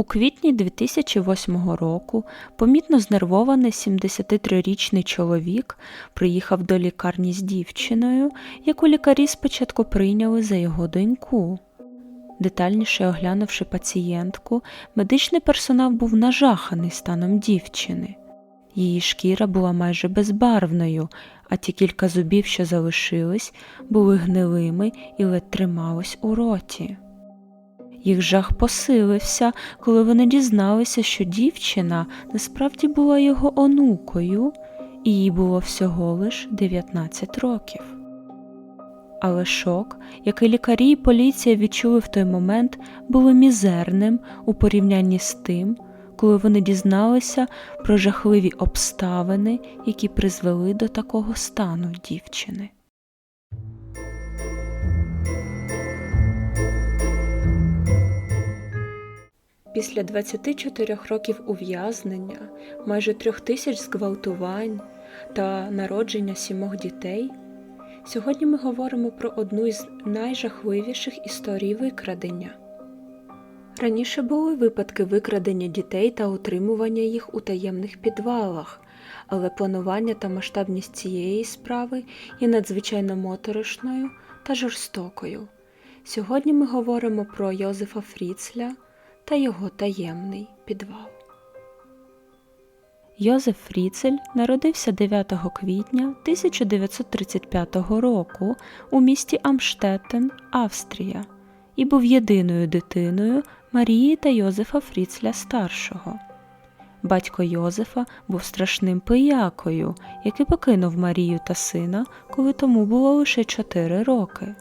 У квітні 2008 року помітно знервований 73-річний чоловік приїхав до лікарні з дівчиною, яку лікарі спочатку прийняли за його доньку. Детальніше оглянувши пацієнтку, медичний персонал був нажаханий станом дівчини. Її шкіра була майже безбарвною, а ті кілька зубів, що залишились, були гнилими і ледь тримались у роті. Їх жах посилився, коли вони дізналися, що дівчина насправді була його онукою, і їй було всього лиш 19 років. Але шок, який лікарі і поліція відчули в той момент, був мізерним у порівнянні з тим, коли вони дізналися про жахливі обставини, які призвели до такого стану дівчини. Після 24 років ув'язнення, майже трьох тисяч зґвалтувань та народження сімох дітей, сьогодні ми говоримо про одну із найжахливіших історій викрадення. Раніше були випадки викрадення дітей та утримування їх у таємних підвалах, але планування та масштабність цієї справи є надзвичайно моторошною та жорстокою. Сьогодні ми говоримо про Йозефа Фріцля та його таємний підвал. Йозеф Фріцель народився 9 квітня 1935 року у місті Амштеттен, Австрія, і був єдиною дитиною Марії та Йозефа Фріцля старшого. Батько Йозефа був страшним пиякою, який покинув Марію та сина, коли тому було лише 4 роки.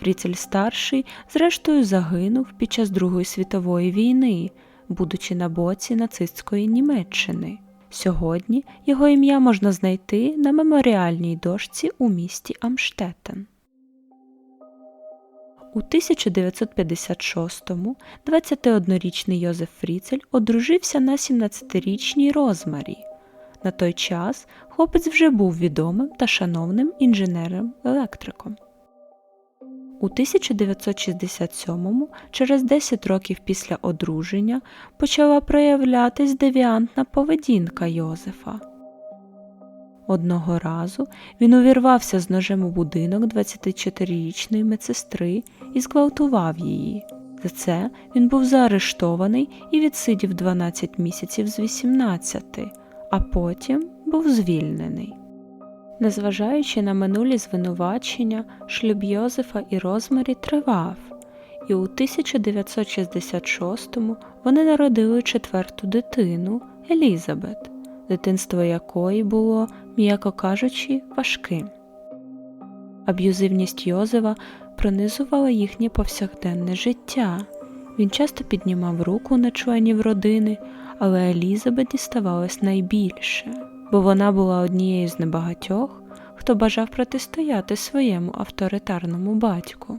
Фріцель старший, зрештою, загинув під час Другої світової війни, будучи на боці нацистської Німеччини. Сьогодні його ім'я можна знайти на меморіальній дошці у місті Амштеттен. У 1956-му 21-річний Йозеф Фріцель одружився на 17-річній Розмарі. На той час хлопець вже був відомим та шановним інженером-електриком. У 1967-му, через 10 років після одруження, почала проявлятись девіантна поведінка Йозефа. Одного разу він увірвався з ножем у будинок 24-річної медсестри і зґвалтував її. За це він був заарештований і відсидів 12 місяців з 18, а потім був звільнений. Незважаючи на минулі звинувачення, шлюб Йозефа і Розмарі тривав, і у 1966-му вони народили четверту дитину Елізабет, дитинство якої було, м'яко кажучи, важким. Аб'юзивність Йозефа пронизувала їхнє повсякденне життя. Він часто піднімав руку на членів родини, але Елізабет діставалась найбільше бо вона була однією з небагатьох, хто бажав протистояти своєму авторитарному батьку.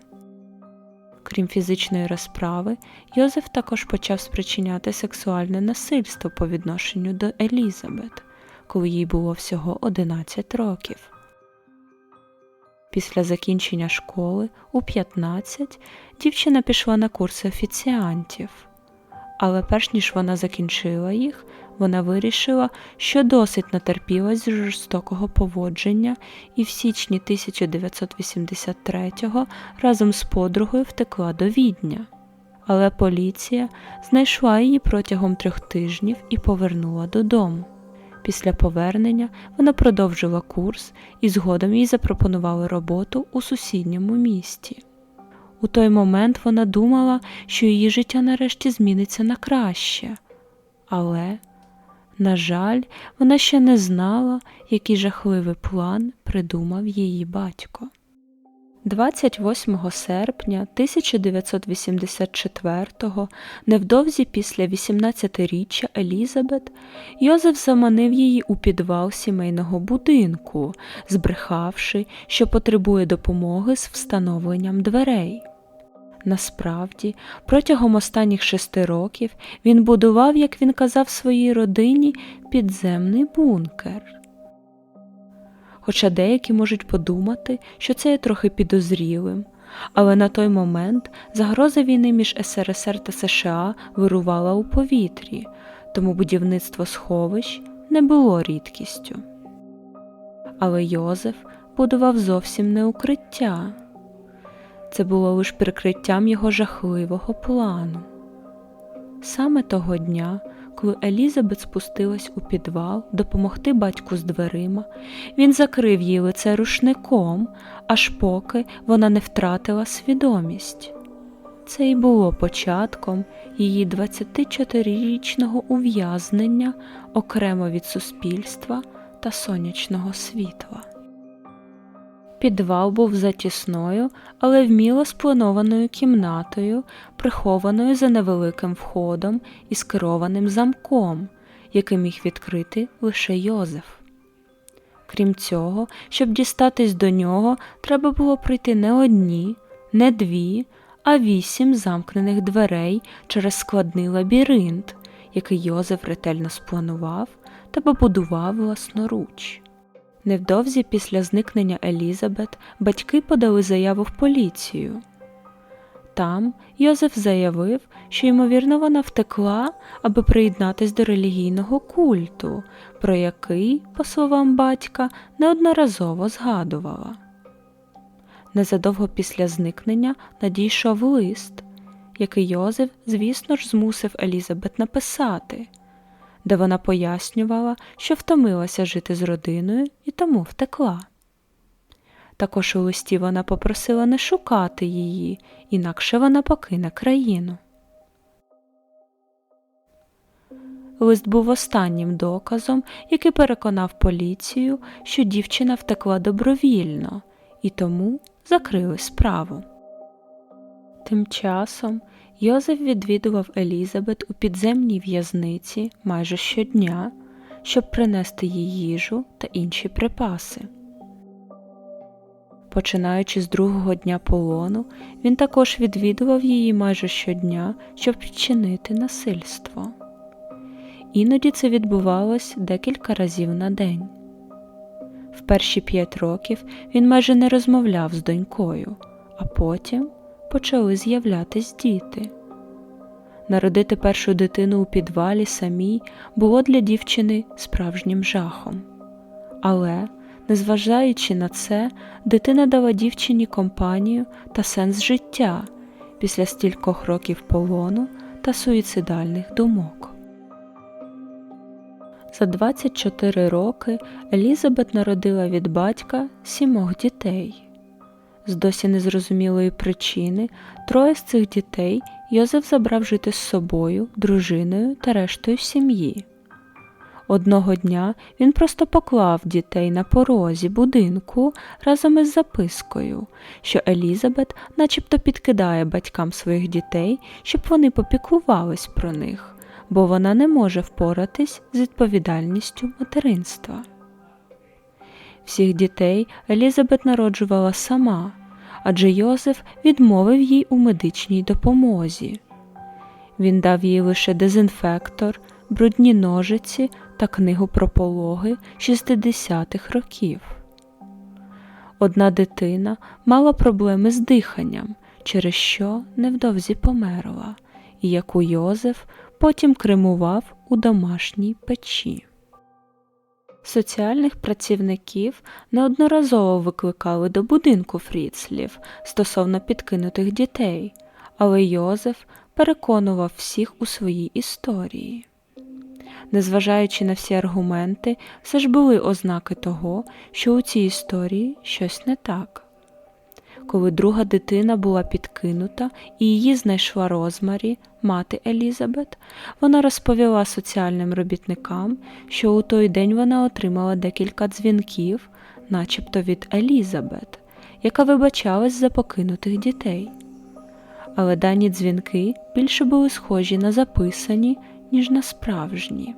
Крім фізичної розправи, Йозеф також почав спричиняти сексуальне насильство по відношенню до Елізабет, коли їй було всього 11 років. Після закінчення школи у 15 дівчина пішла на курси офіціантів, але перш ніж вона закінчила їх, вона вирішила, що досить натерпілась з жорстокого поводження і в січні 1983-го разом з подругою втекла до відня. Але поліція знайшла її протягом трьох тижнів і повернула додому. Після повернення вона продовжила курс і згодом їй запропонували роботу у сусідньому місті. У той момент вона думала, що її життя нарешті зміниться на краще, але на жаль, вона ще не знала, який жахливий план придумав її батько. 28 серпня 1984-го, невдовзі після 18-річчя Елізабет, Йозеф заманив її у підвал сімейного будинку, збрехавши, що потребує допомоги з встановленням дверей. Насправді, протягом останніх шести років він будував, як він казав своїй родині, підземний бункер. Хоча деякі можуть подумати, що це є трохи підозрілим, але на той момент загроза війни між СРСР та США вирувала у повітрі, тому будівництво сховищ не було рідкістю. Але Йозеф будував зовсім не укриття. Це було лише прикриттям його жахливого плану. Саме того дня, коли Елізабет спустилась у підвал допомогти батьку з дверима, він закрив їй лице рушником, аж поки вона не втратила свідомість. Це й було початком її 24-річного ув'язнення окремо від суспільства та сонячного світла. Підвал був затісною, але вміло спланованою кімнатою, прихованою за невеликим входом і скерованим замком, який міг відкрити лише Йозеф. Крім цього, щоб дістатись до нього, треба було пройти не одні, не дві, а вісім замкнених дверей через складний лабіринт, який Йозеф ретельно спланував та побудував власноруч. Невдовзі після зникнення Елізабет батьки подали заяву в поліцію. Там Йозеф заявив, що ймовірно вона втекла, аби приєднатись до релігійного культу, про який, по словам батька, неодноразово згадувала. Незадовго після зникнення надійшов лист, який Йозеф, звісно ж, змусив Елізабет написати де вона пояснювала, що втомилася жити з родиною і тому втекла. Також у листі вона попросила не шукати її, інакше вона покине країну. Лист був останнім доказом, який переконав поліцію, що дівчина втекла добровільно, і тому закрили справу. Тим часом Йозеф відвідував Елізабет у підземній в'язниці майже щодня, щоб принести їй їжу та інші припаси. Починаючи з другого дня полону, він також відвідував її майже щодня, щоб вчинити насильство. Іноді це відбувалось декілька разів на день. В перші п'ять років він майже не розмовляв з донькою, а потім почали з'являтись діти. Народити першу дитину у підвалі самій було для дівчини справжнім жахом. Але, незважаючи на це, дитина дала дівчині компанію та сенс життя після стількох років полону та суїцидальних думок. За 24 роки Елізабет народила від батька сімох дітей. З досі незрозумілої причини троє з цих дітей Йозеф забрав жити з собою, дружиною та рештою сім'ї. Одного дня він просто поклав дітей на порозі будинку разом із запискою, що Елізабет начебто підкидає батькам своїх дітей, щоб вони попіклувались про них, бо вона не може впоратись з відповідальністю материнства. Всіх дітей Елізабет народжувала сама, адже Йозеф відмовив їй у медичній допомозі. Він дав їй лише дезінфектор, брудні ножиці та книгу про пологи 60-х років. Одна дитина мала проблеми з диханням, через що невдовзі померла, і яку Йозеф потім кремував у домашній печі. Соціальних працівників неодноразово викликали до будинку Фріцлів стосовно підкинутих дітей, але Йозеф переконував всіх у своїй історії. Незважаючи на всі аргументи, все ж були ознаки того, що у цій історії щось не так коли друга дитина була підкинута і її знайшла Розмарі, мати Елізабет, вона розповіла соціальним робітникам, що у той день вона отримала декілька дзвінків, начебто від Елізабет, яка вибачалась за покинутих дітей. Але дані дзвінки більше були схожі на записані, ніж на справжні.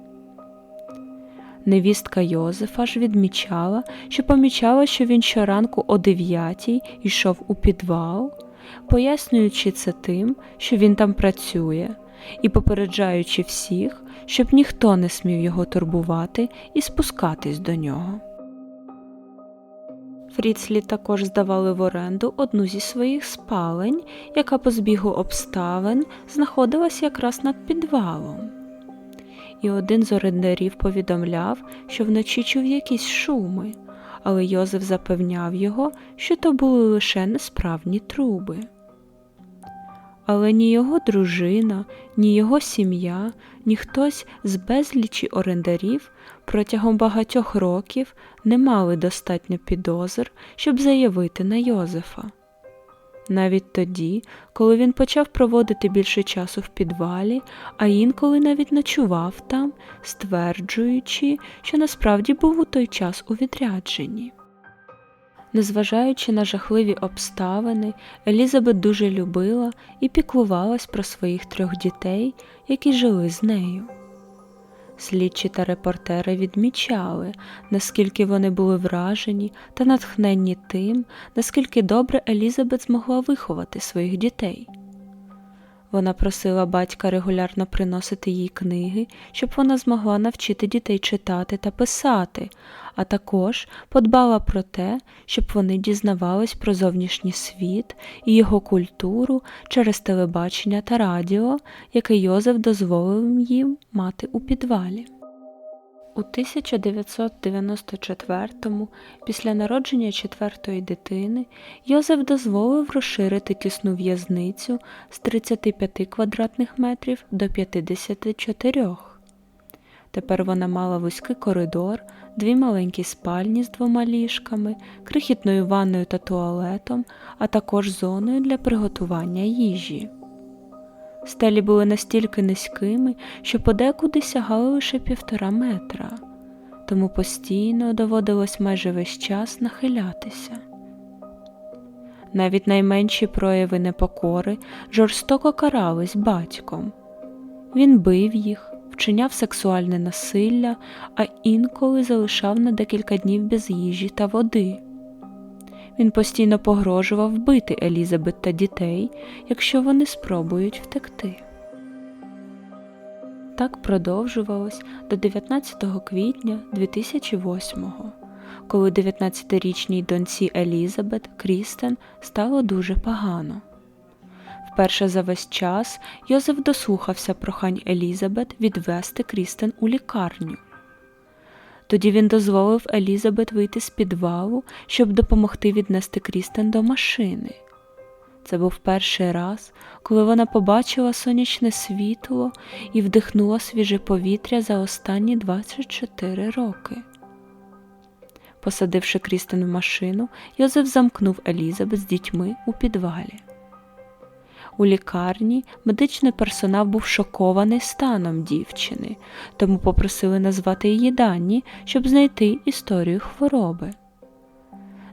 Невістка Йозефа ж відмічала, що помічала, що він щоранку о дев'ятій йшов у підвал, пояснюючи це тим, що він там працює, і попереджаючи всіх, щоб ніхто не смів його турбувати і спускатись до нього. Фріцлі також здавали в оренду одну зі своїх спалень, яка по збігу обставин знаходилась якраз над підвалом. І один з орендарів повідомляв, що вночі чув якісь шуми, але Йозеф запевняв його, що то були лише несправні труби. Але ні його дружина, ні його сім'я, ні хтось з безлічі орендарів протягом багатьох років не мали достатньо підозр, щоб заявити на Йозефа. Навіть тоді, коли він почав проводити більше часу в підвалі, а інколи навіть ночував там, стверджуючи, що насправді був у той час у відрядженні. Незважаючи на жахливі обставини, Елізабет дуже любила і піклувалась про своїх трьох дітей, які жили з нею. Слідчі та репортери відмічали, наскільки вони були вражені та натхненні тим, наскільки добре Елізабет змогла виховати своїх дітей. Вона просила батька регулярно приносити їй книги, щоб вона змогла навчити дітей читати та писати, а також подбала про те, щоб вони дізнавались про зовнішній світ і його культуру через телебачення та радіо, яке Йозеф дозволив їм мати у підвалі. У 1994-му, після народження четвертої дитини, Йозеф дозволив розширити тісну в'язницю з 35 квадратних метрів до 54. Тепер вона мала вузький коридор, дві маленькі спальні з двома ліжками, крихітною ванною та туалетом, а також зоною для приготування їжі. Стелі були настільки низькими, що подекуди сягали лише півтора метра, тому постійно доводилось майже весь час нахилятися. Навіть найменші прояви непокори жорстоко карались батьком. Він бив їх, вчиняв сексуальне насилля, а інколи залишав на декілька днів без їжі та води. Він постійно погрожував вбити Елізабет та дітей, якщо вони спробують втекти. Так продовжувалось до 19 квітня 2008-го, коли 19-річній доньці Елізабет Крістен стало дуже погано. Вперше за весь час Йозеф дослухався прохань Елізабет відвести Крістен у лікарню. Тоді він дозволив Елізабет вийти з підвалу, щоб допомогти віднести Крістен до машини. Це був перший раз, коли вона побачила сонячне світло і вдихнула свіже повітря за останні 24 роки. Посадивши Крістен в машину, Йозеф замкнув Елізабет з дітьми у підвалі. У лікарні медичний персонал був шокований станом дівчини, тому попросили назвати її дані, щоб знайти історію хвороби.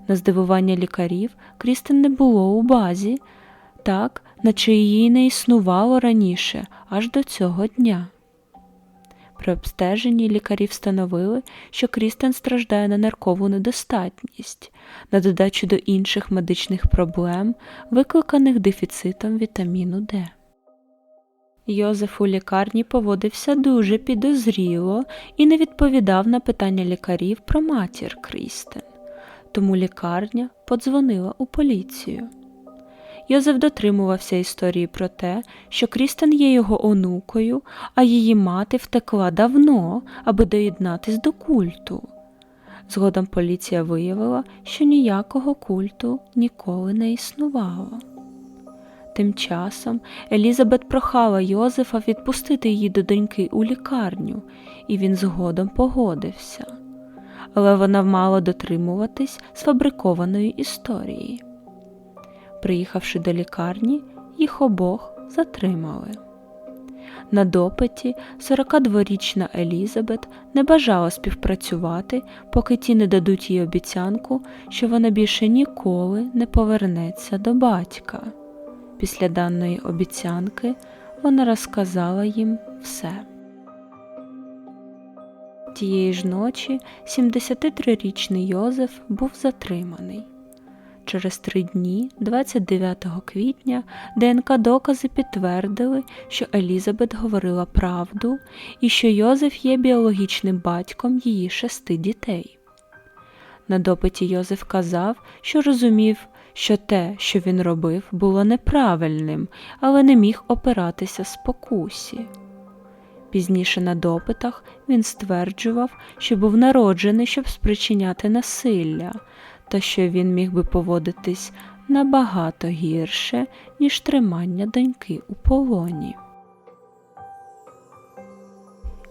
На здивування лікарів Крістен не було у базі, так, наче її не існувало раніше, аж до цього дня. При обстеженні лікарі встановили, що Крістен страждає на ниркову недостатність, на додачу до інших медичних проблем, викликаних дефіцитом вітаміну Д. Йозеф у лікарні поводився дуже підозріло і не відповідав на питання лікарів про матір Крістен, тому лікарня подзвонила у поліцію. Йозеф дотримувався історії про те, що Крістен є його онукою, а її мати втекла давно, аби доєднатись до культу. Згодом поліція виявила, що ніякого культу ніколи не існувало. Тим часом Елізабет прохала Йозефа відпустити її до доньки у лікарню, і він згодом погодився. Але вона мала дотримуватись сфабрикованої історії. Приїхавши до лікарні, їх обох затримали. На допиті 42-річна Елізабет не бажала співпрацювати, поки ті не дадуть їй обіцянку, що вона більше ніколи не повернеться до батька. Після даної обіцянки вона розказала їм все. Тієї ж ночі 73-річний Йозеф був затриманий. Через три дні, 29 квітня, ДНК докази підтвердили, що Елізабет говорила правду і що Йозеф є біологічним батьком її шести дітей. На допиті Йозеф казав, що розумів, що те, що він робив, було неправильним, але не міг опиратися спокусі. Пізніше на допитах він стверджував, що був народжений, щоб спричиняти насилля, та що він міг би поводитись набагато гірше, ніж тримання доньки у полоні.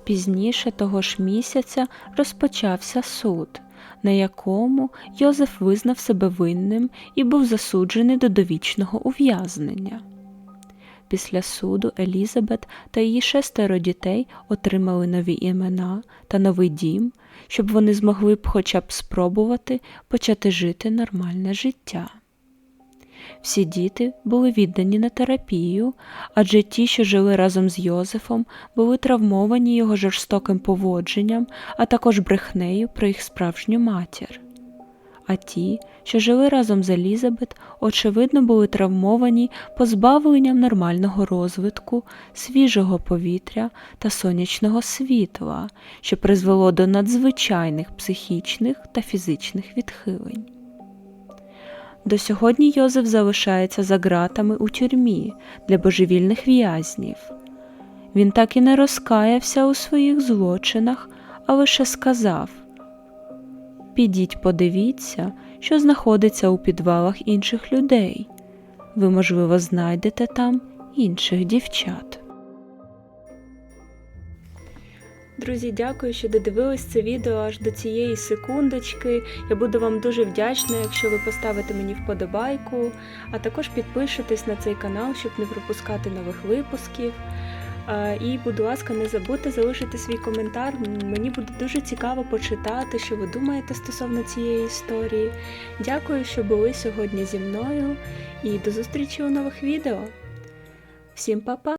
Пізніше того ж місяця розпочався суд, на якому Йозеф визнав себе винним і був засуджений до довічного ув'язнення. Після суду Елізабет та її шестеро дітей отримали нові імена та новий дім, щоб вони змогли б хоча б спробувати почати жити нормальне життя. Всі діти були віддані на терапію, адже ті, що жили разом з Йозефом, були травмовані його жорстоким поводженням, а також брехнею про їх справжню матір. А ті, що жили разом з Елізабет, очевидно, були травмовані позбавленням нормального розвитку, свіжого повітря та сонячного світла, що призвело до надзвичайних психічних та фізичних відхилень. До сьогодні Йозеф залишається за ґратами у тюрмі для божевільних в'язнів. Він так і не розкаявся у своїх злочинах, а лише сказав Підіть, подивіться, що знаходиться у підвалах інших людей. Ви, можливо, знайдете там інших дівчат. Друзі, дякую, що додивились це відео аж до цієї секундочки. Я буду вам дуже вдячна, якщо ви поставите мені вподобайку, а також підпишетесь на цей канал, щоб не пропускати нових випусків. І, будь ласка, не забудьте залишити свій коментар. Мені буде дуже цікаво почитати, що ви думаєте стосовно цієї історії. Дякую, що були сьогодні зі мною, і до зустрічі у нових відео. Всім па-па!